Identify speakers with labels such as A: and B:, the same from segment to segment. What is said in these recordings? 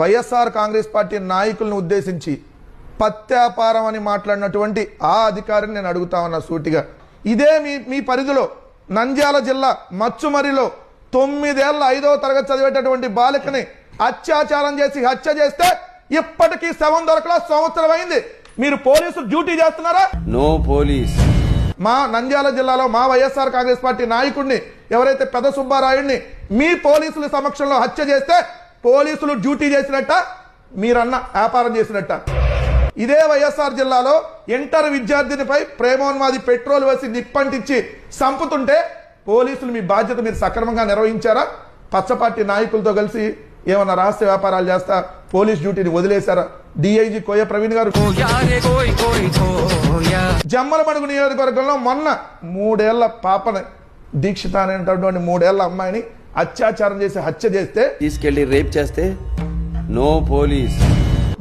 A: YSR Congress party నాయకులను ఉద్దేశించి పత్యాపారం అని మాట్లాడినటువంటి ఆ అధికారిని నేను అడుగుతా ఉన్నా సూటిగా. ఇదే మీ మీ పరిధిలో నంద్యాల జిల్లా మచ్చుమరిలో తొమ్మిదేళ్ళ ఐదో తరగతి చదివేటటువంటి బాలికని అత్యాచారం చేసి హత్య చేస్తే ఇప్పటికీ శవం దొరకలా సంవత్సరం అయింది. మీరు పోలీసులు డ్యూటీ చేస్తున్నారా?
B: No police.
A: మా నంద్యాల జిల్లాలో మా వైఎస్ఆర్ కాంగ్రెస్ పార్టీ నాయకుడిని ఎవరైతే పెద్ద సుబ్బారాయుడిని మీ పోలీసుల సమక్షంలో హత్య చేస్తే పోలీసులు డ్యూటీ చేసినట్ట మీరన్న వ్యాపారం చేసినట్ట. ఇదే వైఎస్ఆర్ జిల్లాలో ఇంటర్ విద్యార్థినిపై ప్రేమోన్మాది పెట్రోల్ వేసి నిప్పంటించి సంపుతుంటే పోలీసులు మీ బాధ్యత మీరు సక్రమంగా నిర్వహించారా? పచ్చపార్టీ నాయకులతో కలిసి ఏమన్నా రహస్య వ్యాపారాలు చేస్తా పోలీస్ డ్యూటీని వదిలేశారా? డిఐజీ కోయ ప్రవీణ్ గారు. జమ్మలమడుగు నియోజకవర్గంలో మొన్న మూడేళ్ళ పాపని దీక్షిత అనేటటువంటి మూడేళ్ళ అమ్మాయిని అత్యాచారం చేసి హత్య చేస్తే
B: తీసుకెళ్ళి రేప్ చేస్తే నో పోలీస్.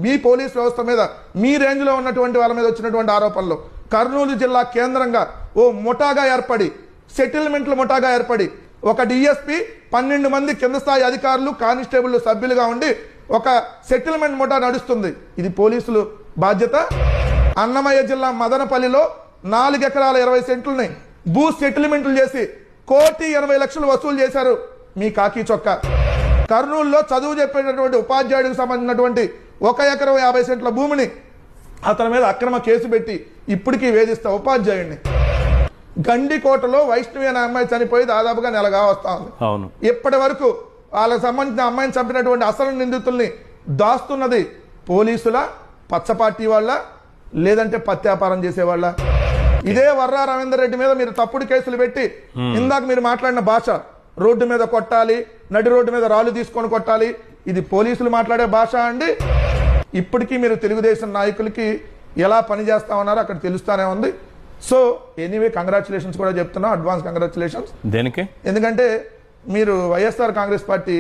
A: మీ పోలీస్ వ్యవస్థ మీద మీ రేంజ్లో ఉన్నటువంటి వాళ్ళ మీద వచ్చినటువంటి ఆరోపణలు. కర్నూలు జిల్లా కేంద్రంగా ఓ ముఠాగా ఏర్పడి సెటిల్మెంట్ల ముఠాగా ఏర్పడి ఒక డిఎస్పి పన్నెండు మంది కింద స్థాయి అధికారులు కానిస్టేబుల్ సభ్యులుగా ఉండి ఒక సెటిల్మెంట్ ముఠా నడుస్తుంది. ఇది పోలీసులు బాధ్యత. అన్నమయ్య జిల్లా మదనపల్లిలో నాలుగు ఎకరాల ఇరవై సెంట్లని భూ సెటిల్మెంట్లు చేసి కోటి ఎనభై లక్షలు వసూలు చేశారు. మీ కాకి చొక్కా. కర్నూలులో చదువు చెప్పేటటువంటి ఉపాధ్యాయుడికి సంబంధించినటువంటి ఒక ఎకరం యాభై సెంట్ల భూమిని అతని మీద అక్రమ కేసు పెట్టి ఇప్పటికీ వేధిస్తా ఉపాధ్యాయుడిని గండికోటలో వైష్ణవి అనే అమ్మాయి చనిపోయి దాదాపుగా నెలగా వస్తా ఉంది.
C: అవును.
A: ఇప్పటి వరకు వాళ్ళకి సంబంధించిన అమ్మాయిని చంపినటువంటి అసలు నిందితుల్ని దాస్తున్నది పోలీసుల పచ్చ పార్టీ వాళ్ళ లేదంటే పత్యాపారం చేసేవాళ్ళ? ఇదే వర్రా రవీందర్ రెడ్డి మీద మీరు తప్పుడు కేసులు పెట్టి ఇందాక మీరు మాట్లాడిన భాష రోడ్డు మీద కొట్టాలి నడి రోడ్డు మీద రాళ్ళు తీసుకొని కొట్టాలి. ఇది పోలీసులు మాట్లాడే భాష అండి. ఇప్పటికీ మీరు తెలుగుదేశం నాయకులకి ఎలా పని చేస్తా ఉన్నారో అక్కడ తెలుస్తానే ఉంది. సో ఎనీవే కంగ్రాచులేషన్స్ కూడా చెప్తున్నా అడ్వాన్స్ కంగ్రాచులేషన్స్.
C: దేనికి?
A: ఎందుకంటే మీరు వైఎస్ఆర్ కాంగ్రెస్ పార్టీ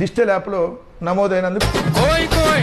A: డిజిటల్ యాప్లో నమోదైనందుకు
D: కోయ్ కోయ్!